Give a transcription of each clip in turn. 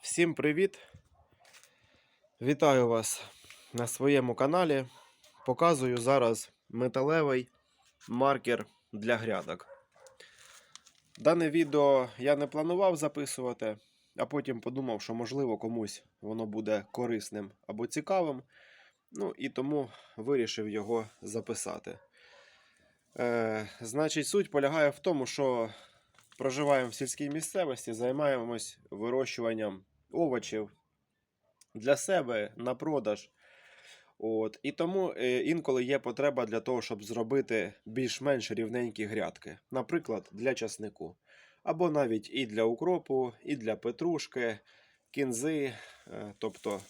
Всім привіт! Вітаю вас на своєму каналі. Показую зараз металевий маркер для грядок. Дане відео я не планував записувати, а потім подумав, що можливо комусь воно буде корисним або цікавим. Ну і тому вирішив його записати. Е, значить, суть полягає в тому, що проживаємо в сільській місцевості, займаємось вирощуванням овочів для себе на продаж. От. І тому інколи є потреба для того, щоб зробити більш-менш рівненькі грядки. Наприклад, для часнику. Або навіть і для укропу, і для петрушки, кінзи. е, Тобто,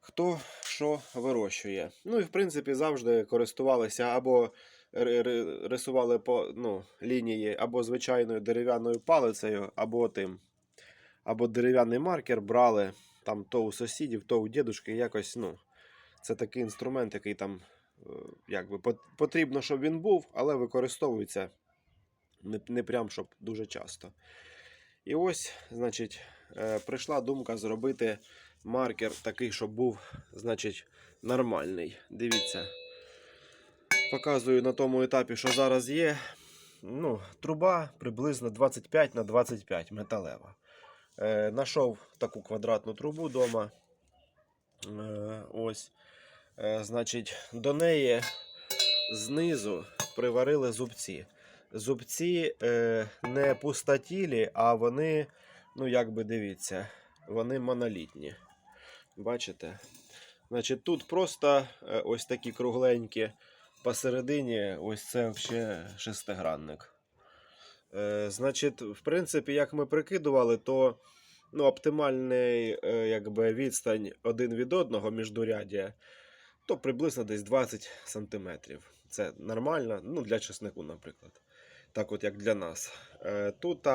хто що вирощує. Ну і в принципі завжди користувалися або рисували по ну, лінії або звичайною дерев'яною палицею, або тим. Або дерев'яний маркер брали там то у сусідів, то у дідушки. Якось, ну, це такий інструмент, який там е, якби потрібно, щоб він був, але використовується не, не прям щоб дуже часто. І ось, значить, е, прийшла думка зробити маркер такий, щоб був, значить, нормальний. Дивіться. Показую на тому етапі, що зараз є. Ну, труба приблизно 25 на 25 металева. Е, Нашов таку квадратну трубу вдома. Е, ось. Е, значить, до неї знизу приварили зубці. Зубці е, не пустотілі, а вони, ну як би дивіться, вони монолітні. Бачите? Значить, тут просто е, ось такі кругленькі посередині, ось це взагалі шестигранник. Е, значить, в принципі, як ми прикидували, то ну, оптимальний е, якби, відстань один від одного міждуряддя, то приблизно десь 20 см. Це нормально, ну, для чеснику, наприклад. Так от як для нас. Е, тут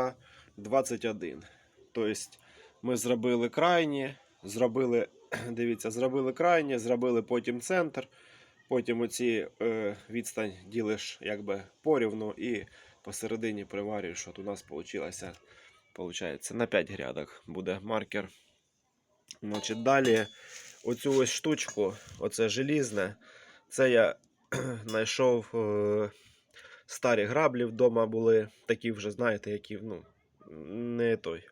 21. Тобто ми зробили крайні, зробили, дивіться, зробили крайні, зробили потім центр. Потім оці е, відстань ділиш якби порівну і посередині приварюєш. От у нас получилося, получається, на 5 грядок буде маркер. Значить, далі оцю ось штучку, оце желізне, це я знайшов е, старі граблі вдома були, такі вже, знаєте, які ну, не той.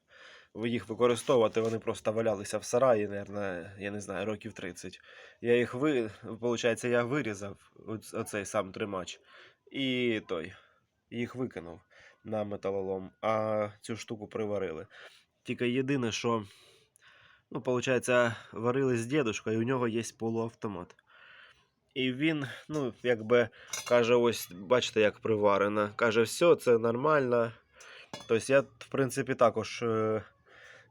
Їх використовувати, вони просто валялися в сараї, наверное, я не знаю, років 30. Я їх ви, виходить, я вирізав оцей сам тримач. І той. Їх викинув на металолом, а цю штуку приварили. Тільки єдине, що, ну, виходить, варили з дідушкою, і у нього є полуавтомат. І він, ну, якби каже, ось, бачите, як приварено. Каже, все, це нормально. Тобто я, в принципі, також е,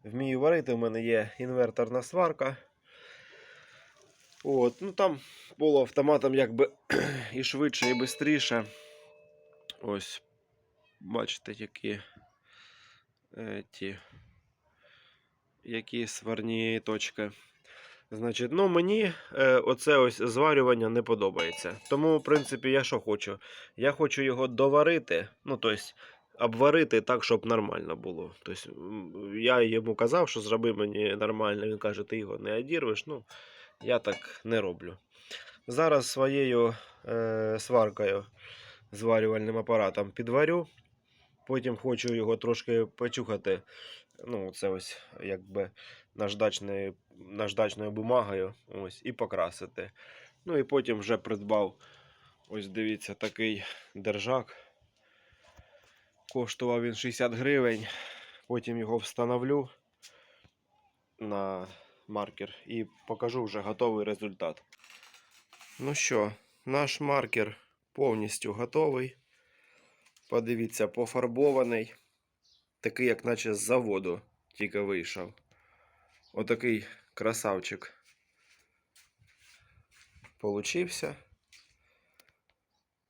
вмію варити. У мене є інверторна сварка. От, ну там полуавтоматом якби і швидше, і швидше. Ось, бачите, які е, ті, які сварні точки. Значить, ну мені е, оце ось зварювання не подобається. Тому, в принципі, я що хочу? Я хочу його доварити, ну, тобто, обварити так, щоб нормально було. Тобто, я йому казав, що зроби мені нормально. Він каже, ти його не одірвеш. Ну, я так не роблю. Зараз своєю е, сваркою, зварювальним апаратом підварю. Потім хочу його трошки почухати. Ну, це ось якби наждачною, наждачною бумагою. Ось, і покрасити. Ну і потім вже придбав. Ось дивіться, такий держак. Коштував він 60 гривень. Потім його встановлю на маркер і покажу вже готовий результат. Ну що, наш маркер повністю готовий. Подивіться, пофарбований. Такий, як наче з заводу тільки вийшов. Отакий красавчик. Получився.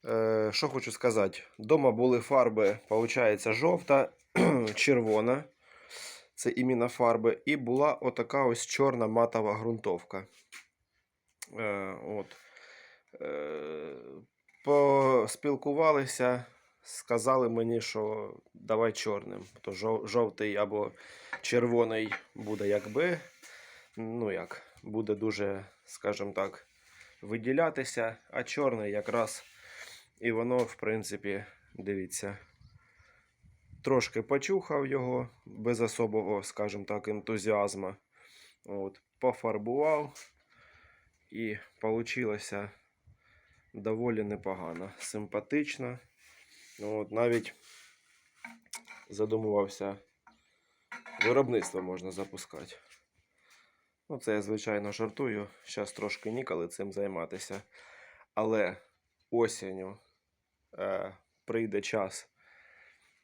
Е, що хочу сказати. Дома були фарби, виходить, жовта, червона. Це іменно фарби. І була отака ось чорна матова ґрунтовка. Е, от. Е, поспілкувалися сказали мені, що давай чорним. То жовтий або червоний буде якби. Ну як, буде дуже, скажімо так, виділятися, а чорний якраз і воно, в принципі, дивіться. Трошки почухав його без особого, скажімо так, ентузіазму. От, пофарбував і вийшло доволі непогано, симпатично. Ну, От, навіть задумувався, виробництво можна запускати. Ну, це я, звичайно, жартую. Зараз трошки ніколи цим займатися. Але осінню прийде час,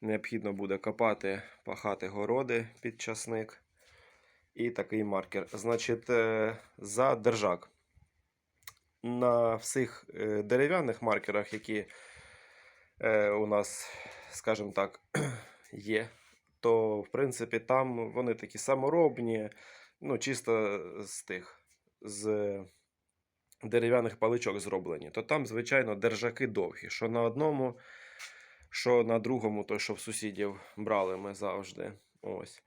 необхідно буде копати, пахати городи під часник. І такий маркер. Значить, е, за держак. На всіх е, дерев'яних маркерах, які е, у нас, скажімо так, є, то в принципі там вони такі саморобні, ну, чисто з тих з дерев'яних паличок зроблені. То там, звичайно, держаки довгі. Що на одному, що на другому, то що в сусідів брали ми завжди. Ось.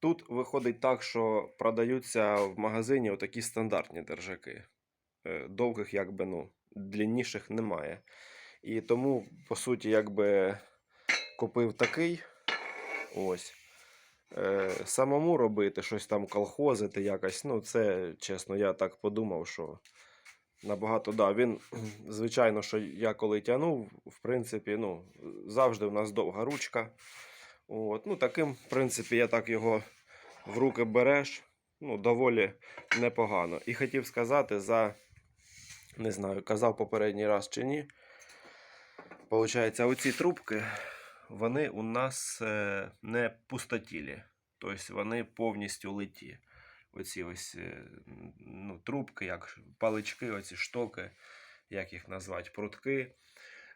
Тут виходить так, що продаються в магазині отакі стандартні держаки. Е, Довгих, якби, ну, длинніших немає. І тому, по суті, якби купив такий. Ось. Е, самому робити, щось там колхозити якось. Ну, це, чесно, я так подумав, що набагато, да, він, звичайно, що я коли тягнув, в принципі, ну, завжди в нас довга ручка. От, ну, таким, в принципі, я так його в руки береш, ну, доволі непогано. І хотів сказати за, не знаю, казав попередній раз чи ні. Получається, оці трубки, вони у нас е, не пустотілі. Тобто вони повністю литі. Оці ось е, ну, трубки, як палички, оці штоки, як їх назвати, прутки.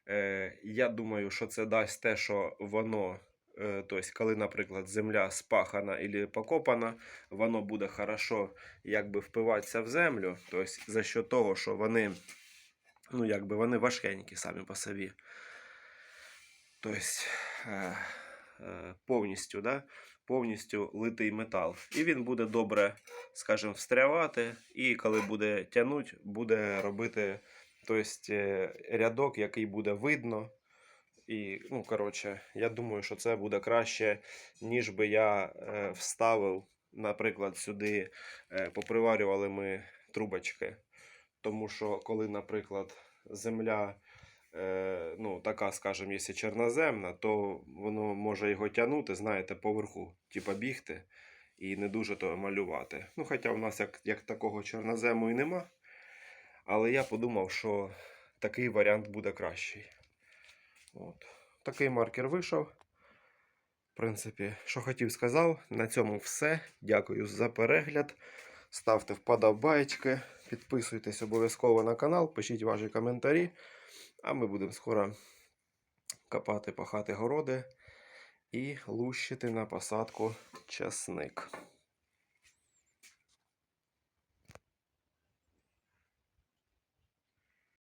Е, я думаю, що це дасть те, що воно, е, тобто, коли, наприклад, земля спахана або покопана, воно буде хорошо якби впиватися в землю. Тобто, за що того, що вони, ну, якби вони важкенькі самі по собі. Тобто, е, повністю, да? Повністю литий метал. І він буде добре, скажімо, встрявати, і коли буде тягнути, буде робити тобто, е, рядок, який буде видно. І, ну, коротше, я думаю, що це буде краще, ніж би я е, вставив, наприклад, сюди е, поприварювали ми трубочки. Тому що, коли, наприклад, земля, ну, така, скажімо, якщо чорноземна, то воно може його тягнути, знаєте, поверху, типа бігти і не дуже то малювати. Ну, хоча в нас як, як такого чорнозему і нема. Але я подумав, що такий варіант буде кращий. От. Такий маркер вийшов. В принципі, що хотів, сказав. На цьому все. Дякую за перегляд. Ставте вподобайки, підписуйтесь обов'язково на канал, пишіть ваші коментарі. А ми будемо скоро копати, пахати городи і лущити на посадку часник.